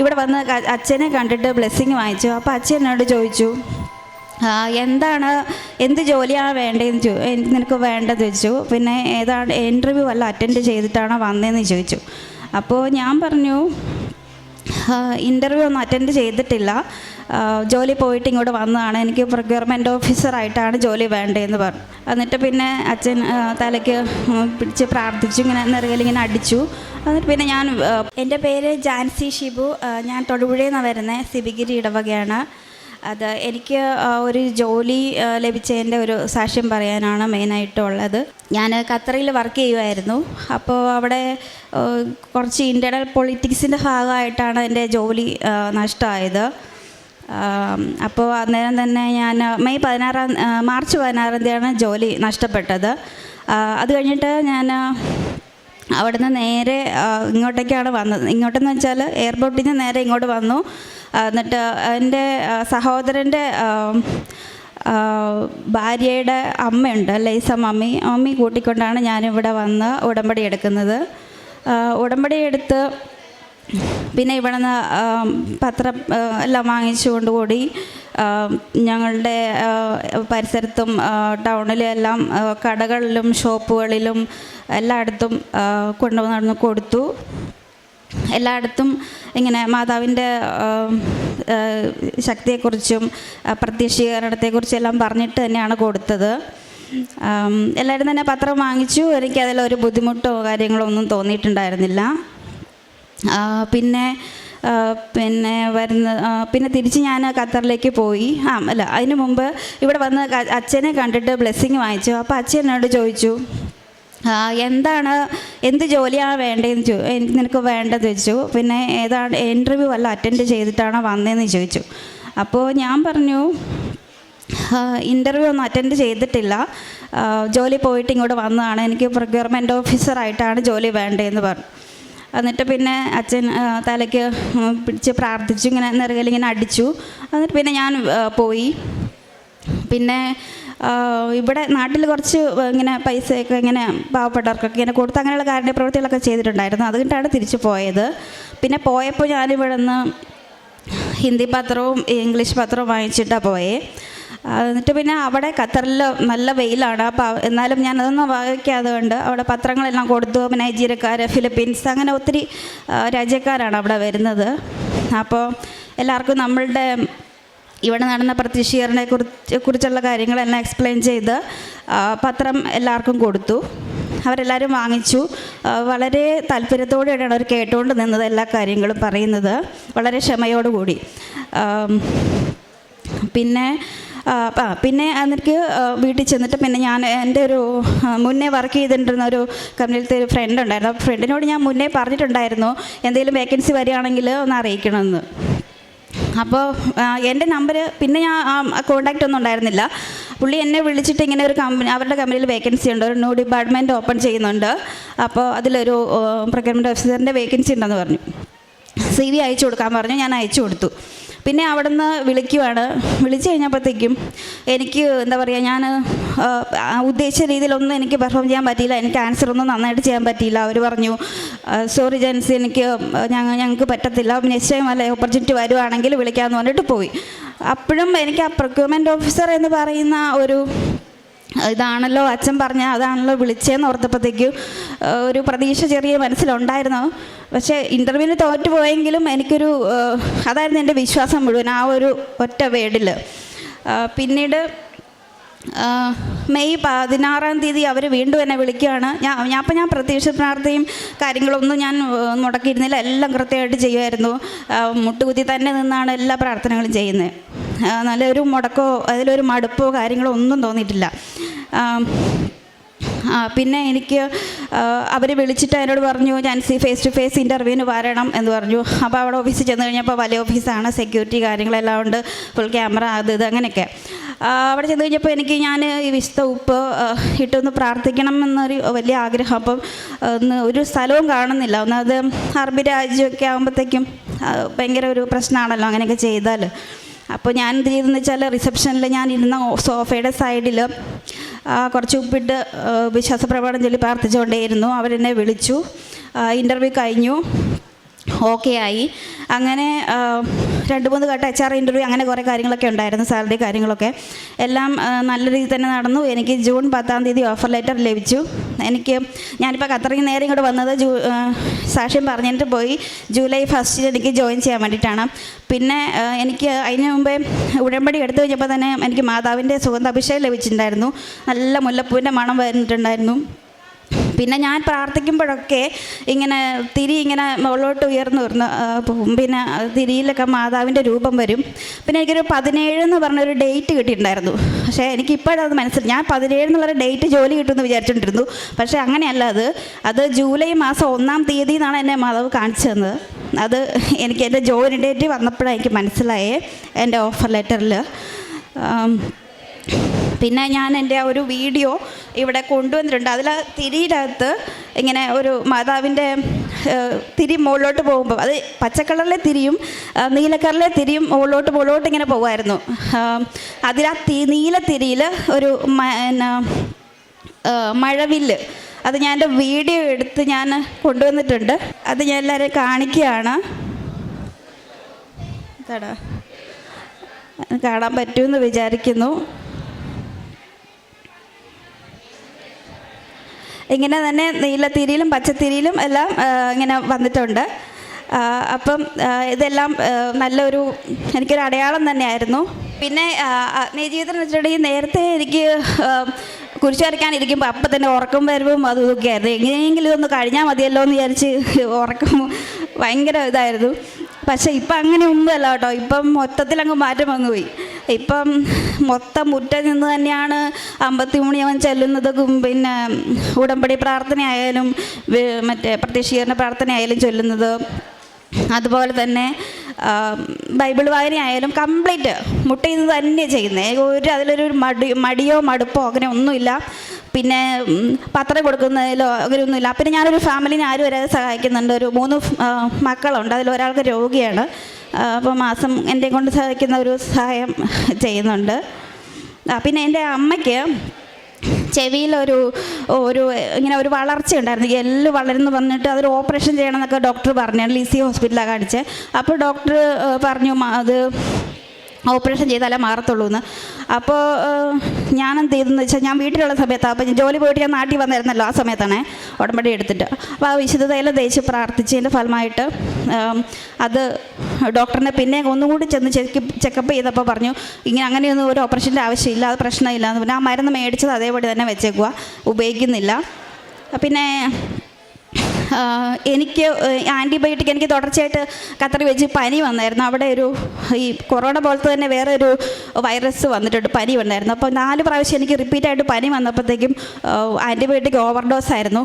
ഇവിടെ വന്ന് അച്ഛനെ കണ്ടിട്ട് ബ്ലെസ്സിങ് വാങ്ങിച്ചു. അപ്പോൾ അച്ഛൻ എന്നോട് ചോദിച്ചു എന്താണ് എന്ത് ജോലിയാണ് വേണ്ടതെന്ന് ചോ നിനക്ക് വേണ്ടത് ചോദിച്ചു. പിന്നെ ഏതാണ് ഇന്റർവ്യൂ വല്ല അറ്റൻഡ് ചെയ്തിട്ടാണോ വന്നതെന്ന് ചോദിച്ചു. അപ്പോൾ ഞാൻ പറഞ്ഞു ഇന്റർവ്യൂ ഒന്നും അറ്റൻഡ് ചെയ്തിട്ടില്ല. ജോലി പോയിട്ട് ഇങ്ങോട്ട് വന്നതാണ്. എനിക്ക് പ്രൊക്യൂർമെന്റ് ഓഫീസറായിട്ടാണ് ജോലി വേണ്ടതെന്ന് പറഞ്ഞു. എന്നിട്ട് പിന്നെ അച്ഛൻ തലയ്ക്ക് പിടിച്ച് പ്രാർത്ഥിച്ചു. ഇങ്ങനെ നിറയിൽ ഇങ്ങനെ അടിച്ചു. എന്നിട്ട് പിന്നെ ഞാൻ എന്റെ പേര് ജാൻസി ഷിബു. ഞാൻ തൊടുപുഴയിൽ നിന്നാണ് വരുന്നത് സിബിഗിരി ഇടവകയാണ്. അത് എനിക്ക് ഒരു ജോലി ലഭിച്ചതിന്റെ ഒരു സാക്ഷ്യം പറയാനാണ് മെയിനായിട്ടുള്ളത് ഞാൻ ഖത്തറിൽ വർക്ക് ചെയ്യുമായിരുന്നു അപ്പോൾ അവിടെ കുറച്ച് ഇന്റേർണൽ പൊളിറ്റിക്സിന്റെ ഭാഗമായിട്ടാണ് എന്റെ ജോലി നഷ്ടമായത്. അപ്പോൾ അന്നേരം തന്നെ ഞാൻ മെയ് പതിനാറാം മാർച്ച് പതിനാറാം തീയതിയാണ് ജോലി നഷ്ടപ്പെട്ടത്. അത് കഴിഞ്ഞിട്ട് ഞാൻ അവിടുന്ന് നേരെ ഇങ്ങോട്ടേക്കാണ് വന്നത്. ഇങ്ങോട്ടെന്ന് വെച്ചാൽ എയർപോർട്ടിൽ നിന്ന് നേരെ ഇങ്ങോട്ട് വന്നു. എന്നിട്ട് എന്റെ സഹോദരന്റെ ഭാര്യയുടെ അമ്മയുണ്ട് ലൈസ മമ്മി. മമ്മി കൂട്ടിക്കൊണ്ടാണ് ഞാനിവിടെ വന്ന് ഉടമ്പടി എടുക്കുന്നത്. ഉടമ്പടി എടുത്ത് പിന്നെ ഇവിടെ നിന്ന് പത്രം എല്ലാം വാങ്ങിച്ചുകൊണ്ട് കൂടി ഞങ്ങളുടെ പരിസരത്തും ടൗണിലും എല്ലാം കടകളിലും ഷോപ്പുകളിലും എല്ലായിടത്തും കൊണ്ടുവന്നു കൊണ്ടു കൊടുത്തു. എല്ലായിടത്തും ഇങ്ങനെ മാതാവിന്റെ ശക്തിയെക്കുറിച്ചും പ്രത്യക്ഷീകരണത്തെക്കുറിച്ചും എല്ലാം പറഞ്ഞിട്ട് തന്നെയാണ് കൊടുത്തത്. എല്ലാവരും തന്നെ പത്രം വാങ്ങിച്ചു. എനിക്ക് അതിലൊരു ബുദ്ധിമുട്ടോ കാര്യങ്ങളോ ഒന്നും തോന്നിയിട്ടുണ്ടായിരുന്നില്ല. പിന്നെ പിന്നെ വരുന്ന പിന്നെ തിരിച്ച് ഞാൻ ഖത്തറിലേക്ക് പോയി. ആ അല്ല അതിന് മുമ്പ് ഇവിടെ വന്ന് അച്ഛനെ കണ്ടിട്ട് ബ്ലെസ്സിങ് വാങ്ങിച്ചു. അപ്പോൾ അച്ഛൻ എന്നോട് ചോദിച്ചു എന്താണ് എന്ത് ജോലിയാണ് വേണ്ടതെന്ന് ചോ എനിക്ക് നിനക്ക് വേണ്ടത് ചോദിച്ചു. പിന്നെ ഏതാണ് ഇന്റർവ്യൂ വല്ല അറ്റൻഡ് ചെയ്തിട്ടാണോ വന്നതെന്ന് ചോദിച്ചു. അപ്പോൾ ഞാൻ പറഞ്ഞു ഇന്റർവ്യൂ ഒന്നും അറ്റൻഡ് ചെയ്തിട്ടില്ല. ജോലി പോയിട്ട് ഇങ്ങോട്ട് വന്നതാണ്. എനിക്ക് പ്രൊക്യൂർമെന്റ് ഓഫീസറായിട്ടാണ് ജോലി വേണ്ടതെന്ന് പറഞ്ഞു. എന്നിട്ട് പിന്നെ അച്ഛൻ തലയ്ക്ക് പിടിച്ച് പ്രാർത്ഥിച്ചു ഇങ്ങനെ നെറുകലിങ്ങനെ അടിച്ചു. എന്നിട്ട് പിന്നെ ഞാൻ പോയി. പിന്നെ ഇവിടെ നാട്ടിൽ കുറച്ച് ഇങ്ങനെ പൈസയൊക്കെ ഇങ്ങനെ പാവപ്പെട്ടവർക്കൊക്കെ ഇങ്ങനെ കൊടുത്ത് അങ്ങനെയുള്ള കാര്യ പ്രവൃത്തികളൊക്കെ ചെയ്തിട്ടുണ്ടായിരുന്നു. അതുകൊണ്ടാണ് തിരിച്ചു പോയത്. പിന്നെ പോയപ്പോൾ ഞാനിവിടെ നിന്ന് ഹിന്ദി പത്രവും ഇംഗ്ലീഷ് പത്രവും വാങ്ങിച്ചിട്ടാണ് പോയേ. എന്നിട്ട് പിന്നെ അവിടെ ഖത്തറിൽ നല്ല വെയിലാണ്. അപ്പോൾ എന്നാലും ഞാനതൊന്നും വായിക്കാതെ കൊണ്ട് അവിടെ പത്രങ്ങളെല്ലാം കൊടുത്തു. നൈജീരിയക്കാർ ഫിലിപ്പീൻസ് അങ്ങനെ ഒത്തിരി രാജ്യക്കാരാണ് അവിടെ വരുന്നത്. അപ്പോൾ എല്ലാവർക്കും നമ്മളുടെ ഇവിടെ നടന്ന പ്രത്യക്ഷീകരണത്തെ കുറിച്ച് കുറിച്ചുള്ള കാര്യങ്ങളെല്ലാം എക്സ്പ്ലെയിൻ ചെയ്ത് പത്രം എല്ലാവർക്കും കൊടുത്തു. അവരെല്ലാവരും വാങ്ങിച്ചു. വളരെ താല്പര്യത്തോടെയാണ് അവർ കേട്ടുകൊണ്ട് നിന്നത് എല്ലാ കാര്യങ്ങളും പറയുന്നത്. വളരെ ക്ഷമയോടുകൂടി. പിന്നെ പിന്നെ എനിക്ക് വീട്ടിൽ ചെന്നിട്ട് പിന്നെ ഞാൻ എന്റെ ഒരു മുന്നേ വർക്ക് ചെയ്തിട്ടുണ്ടിരുന്ന ഒരു കമ്പനിയിലത്തെ ഒരു ഫ്രണ്ട് ഉണ്ടായിരുന്നു. ആ ഫ്രണ്ടിനോട് ഞാൻ മുന്നേ പറഞ്ഞിട്ടുണ്ടായിരുന്നു എന്തെങ്കിലും വേക്കൻസി വരികയാണെങ്കിൽ ഒന്ന് അറിയിക്കണമെന്ന്. അപ്പോൾ എന്റെ നമ്പർ പിന്നെ ഞാൻ കോണ്ടാക്റ്റ് ഒന്നും ഉണ്ടായിരുന്നില്ല. പുള്ളി എന്നെ വിളിച്ചിട്ട് ഇങ്ങനെ ഒരു കമ്പനി അവരുടെ കമ്പനിയിൽ വേക്കൻസി ഉണ്ട്. ഒരു ന്യൂ ഡിപ്പാർട്ട്മെന്റ് ഓപ്പൺ ചെയ്യുന്നുണ്ട്. അപ്പോൾ അതിലൊരു പ്രൊക്യൂർമെന്റ് ഓഫീസറിന്റെ വേക്കൻസി ഉണ്ടെന്ന് പറഞ്ഞു. സി വി അയച്ചു കൊടുക്കാൻ പറഞ്ഞു ഞാൻ അയച്ചു കൊടുത്തു. പിന്നെ അവിടുന്ന് വിളിക്കുവാണ്. വിളിച്ചു കഴിഞ്ഞപ്പോഴത്തേക്കും എനിക്ക് എന്താ പറയുക ഞാൻ ഉദ്ദേശിച്ച രീതിയിലൊന്നും എനിക്ക് പെർഫോം ചെയ്യാൻ പറ്റിയില്ല. എനിക്ക് ആൻസർ ഒന്നും നന്നായിട്ട് ചെയ്യാൻ പറ്റിയില്ല. അവർ പറഞ്ഞു സോറി ജെൻസി എനിക്ക് ഞങ്ങൾ ഞങ്ങൾക്ക് പറ്റത്തില്ല. നെക്സ്റ്റ് ടൈം അല്ലെ ഓപ്പർച്യൂണിറ്റി വരുവാണെങ്കിൽ വിളിക്കാമെന്ന് പറഞ്ഞിട്ട് പോയി. അപ്പോഴും എനിക്ക് ആ പ്രൊക്യൂർമെന്റ് ഓഫീസർ എന്ന് പറയുന്ന ഒരു ഇതാണല്ലോ അച്ഛൻ പറഞ്ഞ അതാണല്ലോ വിളിച്ചതെന്ന് ഓർത്തപ്പോഴത്തേക്കും ഒരു പ്രതീക്ഷ ചെറിയ മനസ്സിലുണ്ടായിരുന്നു. പക്ഷേ ഇന്റർവ്യൂവിന് തോറ്റു പോയെങ്കിലും എനിക്കൊരു അതായിരുന്നു എന്റെ വിശ്വാസം മുഴുവൻ ആ ഒരു ഒറ്റ വേഡിൽ പിന്നീട് മെയ് പതിനാറാം തീയതി അവർ വീണ്ടും എന്നെ വിളിക്കുകയാണ്. ഞാൻ ഞാൻ അപ്പം ഞാൻ പ്രത്യക്ഷ പ്രാർത്ഥനയും കാര്യങ്ങളൊന്നും ഞാൻ മുടക്കിയിരുന്നില്ല. എല്ലാം കൃത്യമായിട്ട് ചെയ്യുമായിരുന്നു. മുട്ടുകുത്തി തന്നെ നിന്നാണ് എല്ലാ പ്രാർത്ഥനകളും ചെയ്യുന്നത്. നല്ലൊരു മുടക്കോ അതിലൊരു മടുപ്പോ കാര്യങ്ങളോ ഒന്നും തോന്നിയിട്ടില്ല. പിന്നെ എനിക്ക് അവർ വിളിച്ചിട്ട് എന്നോട് പറഞ്ഞു ഞാൻ സി ഫേസ് ടു ഫേസ് ഇന്റർവ്യൂവിന് വരണം എന്ന് പറഞ്ഞു. അപ്പോൾ അവിടെ ഓഫീസിൽ ചെന്ന് കഴിഞ്ഞപ്പോൾ വലിയ ഓഫീസാണ് സെക്യൂരിറ്റി കാര്യങ്ങളെല്ലാം ഉണ്ട് ഫുൾ ക്യാമറ അത് ഇത് അങ്ങനെയൊക്കെ. അവിടെ ചെന്ന് കഴിഞ്ഞപ്പോൾ എനിക്ക് ഞാൻ ഈ വിശുദ്ധ ഉപ്പ് ഇട്ടൊന്ന് പ്രാർത്ഥിക്കണം എന്നൊരു വലിയ ആഗ്രഹം. അപ്പം ഒന്ന് ഒരു സ്ഥലവും കാണുന്നില്ല. ഒന്നത് അറബി രാജ്യമൊക്കെ ആകുമ്പോഴത്തേക്കും ഭയങ്കര ഒരു പ്രശ്നമാണല്ലോ അങ്ങനെയൊക്കെ ചെയ്താൽ അപ്പോൾ ഞാൻ എന്ത് ചെയ്തെന്ന് വെച്ചാൽ റിസപ്ഷനിൽ ഞാൻ ഇരുന്ന സോഫയുടെ സൈഡിൽ കുറച്ച് ഉപ്പിട്ട് ആ, വിശ്വാസ പ്രമാണം ചൊല്ലി പ്രാർത്ഥിച്ചുകൊണ്ടേയിരുന്നു. അവരെന്നെ വിളിച്ചു. ഇന്റർവ്യൂ കഴിഞ്ഞു. ഓക്കെ ആയി. അങ്ങനെ രണ്ട് മൂന്ന് ഘട്ടം എച്ച് ആർ ഇന്റർവ്യൂ അങ്ങനെ കുറേ കാര്യങ്ങളൊക്കെ ഉണ്ടായിരുന്നു സാലറി കാര്യങ്ങളൊക്കെ. എല്ലാം നല്ല രീതിയിൽ തന്നെ നടന്നു. എനിക്ക് ജൂൺ പത്താം തീയതി ഓഫർ ലെറ്റർ ലഭിച്ചു. എനിക്ക് ഞാനിപ്പോൾ ഖത്തറിൽ നേരെ ഇങ്ങോട്ട് വന്നത് ജൂ സാക്ഷ്യം പറഞ്ഞിട്ട് പോയി. ജൂലൈ ഫസ്റ്റിൽ എനിക്ക് ജോയിൻ ചെയ്യാൻ വേണ്ടിയിട്ടാണ്. പിന്നെ എനിക്ക് അതിന് മുമ്പേ ഉടമ്പടി എടുത്തു കഴിഞ്ഞപ്പോൾ തന്നെ എനിക്ക് മാതാവിന്റെ സുഗന്ധാഭിഷേകം ലഭിച്ചിട്ടുണ്ടായിരുന്നു. നല്ല മുല്ലപ്പൂവിന്റെ മണം വരുന്നിട്ടുണ്ടായിരുന്നു പിന്നെ ഞാൻ പ്രാർത്ഥിക്കുമ്പോഴൊക്കെ ഇങ്ങനെ തിരി ഇങ്ങനെ മുകളിലോട്ട് ഉയർന്നു വരുന്നു പോകും. പിന്നെ തിരിയിലൊക്കെ മാതാവിന്റെ രൂപം വരും. പിന്നെ എനിക്കൊരു പതിനേഴ് എന്ന് പറഞ്ഞൊരു ഡേറ്റ് കിട്ടിയിട്ടുണ്ടായിരുന്നു. പക്ഷേ എനിക്ക് ഇപ്പോഴത് മനസ്സിലായി ഞാൻ പതിനേഴ് എന്നുള്ളൊരു ഡേറ്റ് ജോലി കിട്ടുമെന്ന് വിചാരിച്ചുകൊണ്ടിരുന്നു പക്ഷേ അങ്ങനെയല്ല അത്. അത് ജൂലൈ മാസം ഒന്നാം തീയതി എന്നാണ് എന്നെ മാതാവ് കാണിച്ചു തന്നത്. അത് എനിക്ക് എന്റെ ജോലി ഡേറ്റ് വന്നപ്പോഴാണ് എനിക്ക് മനസ്സിലായേ എന്റെ ഓഫർ ലെറ്ററിൽ. പിന്നെ ഞാൻ എന്റെ ആ ഒരു വീഡിയോ ഇവിടെ കൊണ്ടുവന്നിട്ടുണ്ട്. അതിൽ തിരിയിലകത്ത് ഇങ്ങനെ ഒരു മാതാവിന്റെ തിരി മുകളിലോട്ട് പോകുമ്പോൾ അത് പച്ചക്കളറിലെ തിരിയും നീലക്കളറിലെ തിരിയും മുകളിലോട്ട് മുകളിലോട്ട് ഇങ്ങനെ പോകുമായിരുന്നു. അതിൽ ആ തി നീല തിരിയിൽ ഒരു മഴവില്ല്. അത് ഞാൻ എന്റെ വീഡിയോ എടുത്ത് ഞാൻ കൊണ്ടുവന്നിട്ടുണ്ട്. അത് ഞാൻ എല്ലാവരെയും കാണിക്കുകയാണ്. കാണാൻ പറ്റുമെന്ന് വിചാരിക്കുന്നു. ഇങ്ങനെ തന്നെ നീലത്തിരിയിലും പച്ചത്തിരിയിലും എല്ലാം ഇങ്ങനെ വന്നിട്ടുണ്ട്. അപ്പം ഇതെല്ലാം നല്ലൊരു എനിക്കൊരു അടയാളം തന്നെയായിരുന്നു. പിന്നെ ജീവിതം എന്ന് വെച്ചിട്ടുണ്ടെങ്കിൽ നേരത്തെ എനിക്ക് കുരിശ് വരയ്ക്കാനിരിക്കുമ്പോൾ അപ്പം തന്നെ ഉറക്കം വരവും അതും ഇതൊക്കെ ആയിരുന്നു. എങ്ങനെയെങ്കിലും ഒന്ന് കഴിഞ്ഞാൽ മതിയല്ലോ എന്ന് വിചാരിച്ച് ഉറക്കം ഭയങ്കര ഇതായിരുന്നു. പക്ഷേ ഇപ്പം അങ്ങനെ ഒന്നുമല്ല കേട്ടോ. ഇപ്പം മൊത്തത്തിൽ അങ്ങ് മാറ്റം വന്നു പോയി ഇപ്പം മൊത്തം മുറ്റം നിന്ന് തന്നെയാണ് അമ്പത്തി അവൻ ചെല്ലുന്നതും പിന്നെ ഉടമ്പടി പ്രാർത്ഥനയായാലും മറ്റേ പ്രത്യക്ഷീകരണ പ്രാർത്ഥനയായാലും ചൊല്ലുന്നത്. അതുപോലെ തന്നെ ബൈബിൾ വായനയായാലും കംപ്ലീറ്റ് മുട്ടയിൽ നിന്ന് തന്നെ ചെയ്യുന്നത് ഒരു അതിലൊരു മടി മടിയോ മടുപ്പോ അങ്ങനെ ഒന്നുമില്ല. പിന്നെ പത്രം കൊടുക്കുന്നതിലോ അങ്ങനെ ഒന്നുമില്ല പിന്നെ ഞാനൊരു ഫാമിലിനെ ആരും വരെ സഹായിക്കുന്നുണ്ട്. ഒരു മൂന്ന് മക്കളുണ്ട്. അതിൽ ഒരാൾക്ക് രോഗിയാണ്. അപ്പോൾ മാസം എന്റെ കൊണ്ട് സാധിക്കുന്ന ഒരു സഹായം ചെയ്യുന്നുണ്ട്. പിന്നെ എന്റെ അമ്മയ്ക്ക് ചെവിയിലൊരു ഒരു ഇങ്ങനെ ഒരു വളർച്ച ഉണ്ടായിരുന്നു. എല്ല് വളർന്നു വന്നിട്ട് അതൊരു ഓപ്പറേഷൻ ചെയ്യണമെന്നൊക്കെ ഡോക്ടർ പറഞ്ഞു ലിസി ഹോസ്പിറ്റലാണ് കാണിച്ചത്. അപ്പോൾ ഡോക്ടർ പറഞ്ഞു അത് ഓപ്പറേഷൻ ചെയ്താലേ മാറത്തുള്ളൂ എന്ന് അപ്പോൾ ഞാൻ എന്ത് ചെയ്തെന്ന് വെച്ചാൽ ഞാൻ വീട്ടിലുള്ള സമയത്താണ് അപ്പോൾ ജോലി പോയിട്ട് ഞാൻ നാട്ടിൽ വന്നിരുന്നല്ലോ ആ സമയത്താണ് ഉടമ്പടി എടുത്തിട്ട്. അപ്പോൾ ആ വിശുദ്ധതയിലും തേച്ച് പ്രാർത്ഥിച്ചതിന്റെ ഫലമായിട്ട് അത് ഡോക്ടറിനെ പിന്നെ ഒന്നുകൂടി ചെന്ന് ചെക്ക് ചെക്കപ്പ് ചെയ്തപ്പോൾ പറഞ്ഞു ഇങ്ങനെ അങ്ങനെയൊന്നും ഒരു ഓപ്പറേഷന്റെ ആവശ്യമില്ല അത് പ്രശ്നമില്ല എന്ന് പിന്നെ ആ മരുന്ന് മേടിച്ചത് അതേപടി തന്നെ വെച്ചേക്കുക ഉപയോഗിക്കുന്നില്ല. പിന്നെ എനിക്ക് ആന്റിബയോട്ടിക് എനിക്ക് തുടർച്ചയായിട്ട് കത്തറി വെച്ച് പനി വന്നായിരുന്നു. അവിടെ ഒരു ഈ കൊറോണ പോലത്തെ തന്നെ വേറെ ഒരു വൈറസ് വന്നിട്ടുണ്ട് പനി ഉണ്ടായിരുന്നു അപ്പോൾ നാല് പ്രാവശ്യം എനിക്ക് റിപ്പീറ്റായിട്ട് പനി വന്നപ്പോഴത്തേക്കും ആന്റിബയോട്ടിക് ഓവർഡോസ് ആയിരുന്നു.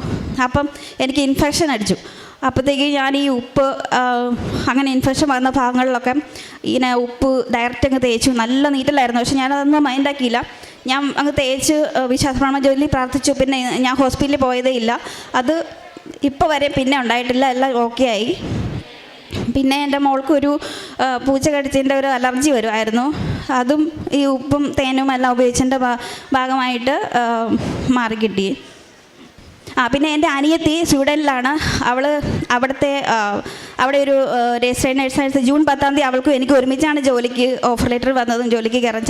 അപ്പം എനിക്ക് ഇൻഫെക്ഷൻ അടിച്ചു. അപ്പോഴത്തേക്ക് ഞാൻ ഈ ഉപ്പ് അങ്ങനെ ഇൻഫെക്ഷൻ വന്ന ഭാഗങ്ങളിലൊക്കെ ഇങ്ങനെ ഉപ്പ് ഡയറക്റ്റ് അങ്ങ് തേച്ചു. നല്ല നീറ്റലായിരുന്നു. പക്ഷെ ഞാനതൊന്നും മൈൻഡാക്കിയില്ല ഞാൻ അങ്ങ് തേച്ച് വിശ്വാസപ്രമാണ ജോലി പ്രാർത്ഥിച്ചു. പിന്നെ ഞാൻ ഹോസ്പിറ്റലിൽ പോയതേ ഇല്ല. അത് ഇപ്പോൾ വരെ പിന്നെ ഉണ്ടായിട്ടില്ല എല്ലാം ഓക്കെ ആയി. പിന്നെ എന്റെ മോൾക്കൊരു ഒരു പൂച്ച കടിച്ചതിന്റെ ഒരു അലർജി വരുമായിരുന്നു അതും ഈ ഉപ്പും തേനും എല്ലാം ഉപയോഗിച്ചതിന്റെ ഭാഗമായിട്ട് മാറി മാറിക്കിട്ടി ആ പിന്നെ എന്റെ അനിയത്തി സ്വീഡനിലാണ്. അവൾ അവിടുത്തെ അവിടെ ഒരു രജിസ്റ്റേഡ് ആയിട്ട് ജൂൺ പത്താം തീയതി അവൾക്കും എനിക്ക് ഒരുമിച്ചാണ് ജോലിക്ക് ഓഫർ ലെറ്റർ വന്നതും ജോലിക്ക് കയറാൻ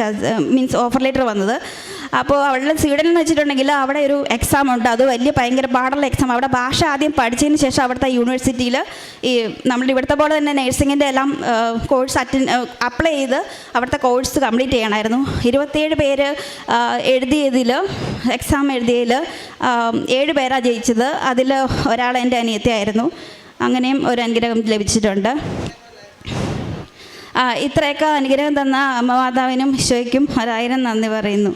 മീൻസ് ഓഫർ ലെറ്റർ വന്നത്. അപ്പോൾ അവളുടെ സ്വീഡനിൽ എന്ന് വെച്ചിട്ടുണ്ടെങ്കിൽ അവിടെ ഒരു എക്സാം ഉണ്ട്. അത് വലിയ ഭയങ്കര പാടുള്ള എക്സാം അവിടെ ഭാഷ ആദ്യം പഠിച്ചതിന് ശേഷം അവിടുത്തെ യൂണിവേഴ്സിറ്റിയിൽ ഈ നമ്മൾ ഇവിടുത്തെ പോലെ തന്നെ നഴ്സിങ്ങിന്റെ എല്ലാം കോഴ്സ് അറ്റൻഡ് അപ്ലൈ ചെയ്ത് അവിടുത്തെ കോഴ്സ് കംപ്ലീറ്റ് ചെയ്യണമായിരുന്നു ഇരുപത്തേഴ് പേര് എഴുതിയതിൽ എക്സാം എഴുതിയതിൽ ഏഴ് പേരാണ് ജയിച്ചത്. അതിൽ ഒരാൾ എന്റെ അനിയത്തിയായിരുന്നു അങ്ങനെയും ഒരു അനുഗ്രഹം ലഭിച്ചിട്ടുണ്ട്. ഇത്രയൊക്കെ അനുഗ്രഹം തന്ന അമ്മമാതാവിനും ഈശോയ്ക്കും ഒരായിരം നന്ദി പറയുന്നു.